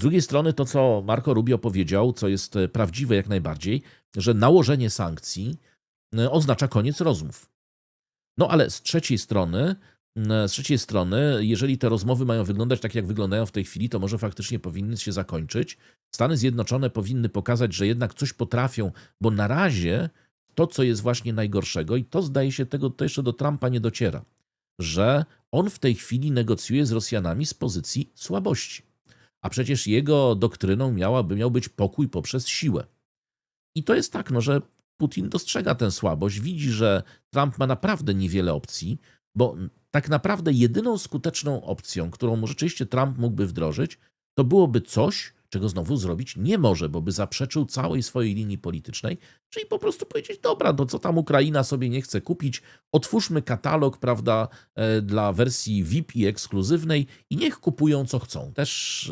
Z drugiej strony to, co Marco Rubio powiedział, co jest e, prawdziwe jak najbardziej, że nałożenie sankcji e, oznacza koniec rozmów. No ale z trzeciej strony, m, z trzeciej strony, jeżeli te rozmowy mają wyglądać tak, jak wyglądają w tej chwili, to może faktycznie powinny się zakończyć. Stany Zjednoczone powinny pokazać, że jednak coś potrafią, bo na razie to, co jest właśnie najgorszego, i to zdaje się tego to jeszcze do Trumpa nie dociera, że on w tej chwili negocjuje z Rosjanami z pozycji słabości. A przecież jego doktryną miałaby, miał być pokój poprzez siłę. I to jest tak, no, że Putin dostrzega tę słabość, widzi, że Trump ma naprawdę niewiele opcji, bo tak naprawdę jedyną skuteczną opcją, którą rzeczywiście Trump mógłby wdrożyć, to byłoby coś, czego znowu zrobić nie może, bo by zaprzeczył całej swojej linii politycznej, czyli po prostu powiedzieć, dobra, to co tam Ukraina sobie nie chce kupić, otwórzmy katalog, prawda, e, dla wersji VIP i ekskluzywnej i niech kupują co chcą. Też